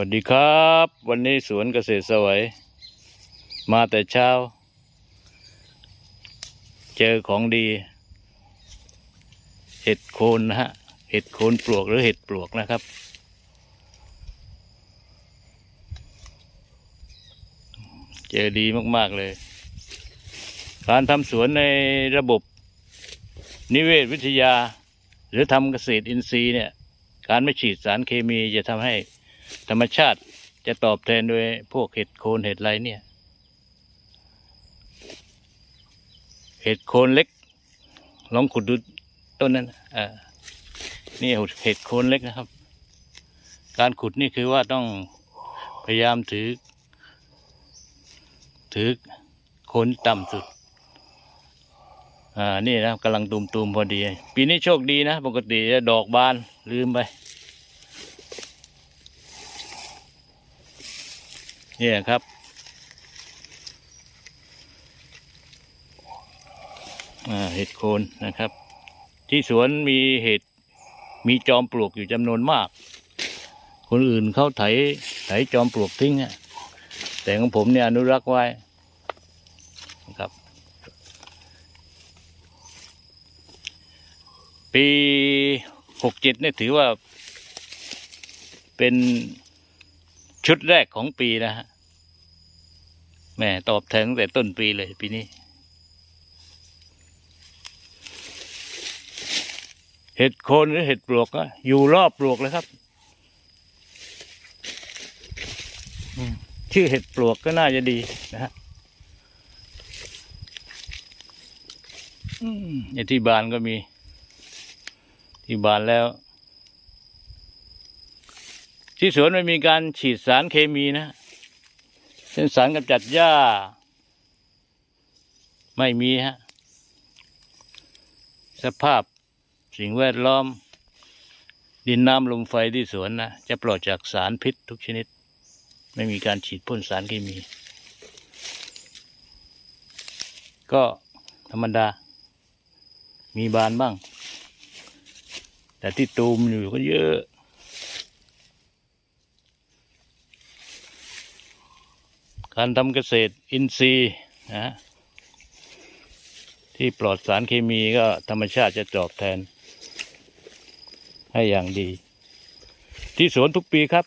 วัสดีครับ วันนี้สวนเกษตรสวัยมาแต่เช้า เจอของดี เห็ดโคนนะฮะ เห็ดโคนปลวกหรือเห็ดปลวกนะครับ เจอดีมากๆเลย การทำสวนในระบบนิเวศวิทยา หรือทำเกษตรอินทรีย์เนี่ย การไม่ฉีดสารเคมีจะทำให้ ธรรมชาติจะตอบแทนโดยพวกเห็ดโคนเห็ดไรเนี่ย เห็ดโคนเล็ก ลองขุดดูต้นนั้นอ่านี่เห็ดโคนเล็กนะครับ การขุดนี่คือว่าต้องพยายามถือ ถือโคนต่ำสุด อ่า นี่นะกำลังตูมตูมๆพอดี ปีนี้โชคดีนะ ปกติจะดอกบานลืมไป นี่ครับ เห็ดโคนนะครับ ที่สวนมีเห็ดมีจอมปลวกอยู่จำนวนมาก คนอื่นเขาไถไถจอมปลวกทิ้งอะแต่ของผมเนี่ยอนุรักษ์ไว้นะครับ ปีหกเจ็ดเนี่ยถือว่าเป็น ชุดแรกของปีนะฮะแม่ตอบแทนตั้งแต่ต้นปีเลยปีนี้ เห็ดโคนหรือเห็ดปลวกก็อยู่รอบปลวกเลยครับ ชื่อเห็ดปลวกก็น่าจะดีนะฮะอืมที่บ้านก็มี ที่บานแล้ว ที่สวนไม่มีการฉีดสารเคมีนะเช่นสารกำจัดหญ้า ไม่มีฮะ สภาพสิ่งแวดล้อม ดินน้ำลมไฟที่สวนนะจะปลอดจากสารพิษทุกชนิด ไม่มีการฉีดพ่นสารเคมี ก็ธรรมดา มีบานบ้าง แต่ที่ตูมอยู่ก็เยอะ การทำเกษตรอินทรีย์นะที่ปลอดสารเคมีก็ธรรมชาติจะตอบแทน ให้อย่างดี ที่สวนทุกปีครับ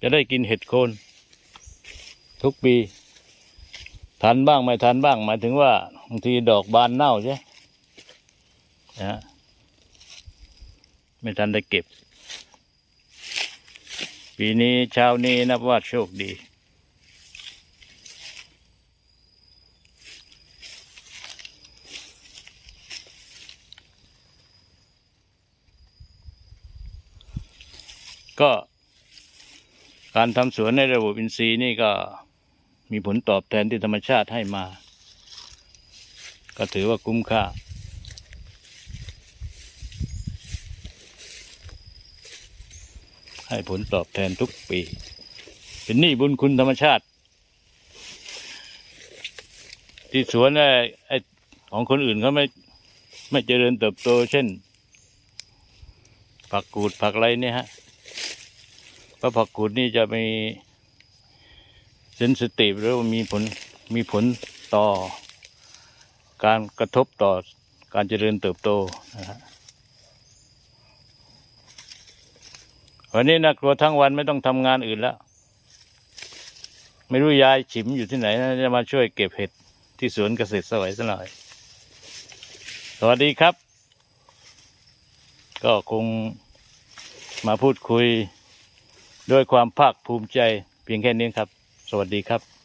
จะได้กินเห็ดโคน ทุกปีทันบ้างไม่ทันบ้าง หมายถึงว่าบางทีดอกบานเน่าใช่นะฮะไม่ทันได้เก็บ ปีนี้เช้านี้นับว่าโชคดี ก็การทำสวนในระบบอินทรีย์นี่ก็มีผลตอบแทนที่ธรรมชาติให้มา ก็ถือว่าคุ้มค่า ให้ผลตอบแทนทุกปี เป็นหนี้บุญคุณธรรมชาติ ที่สวนไอ้ไอ้ของคนอื่นเขาไม่ไม่เจริญเติบโตเช่น ผักกูดผักอะไรเนี่ยฮะ พราะผักกูดนี่จะมีเซนสติหรือว่ามีผลมีผลต่อ การกระทบต่อการเจริญเติบโตนะฮะวันนี้นะกลัวทั้งวันไม่ต้องทำงานอื่นแล้ว ไม่รู้ยายฉิมอยู่ที่ไหนนะจะมาช่วยเก็บเห็ดที่สวนเกษตรสวัยสักหน่อย สวัสดีครับ ก็คงมาพูดคุย ด้วยความภาคภูมิใจเพียงแค่นี้ครับ สวัสดีครับ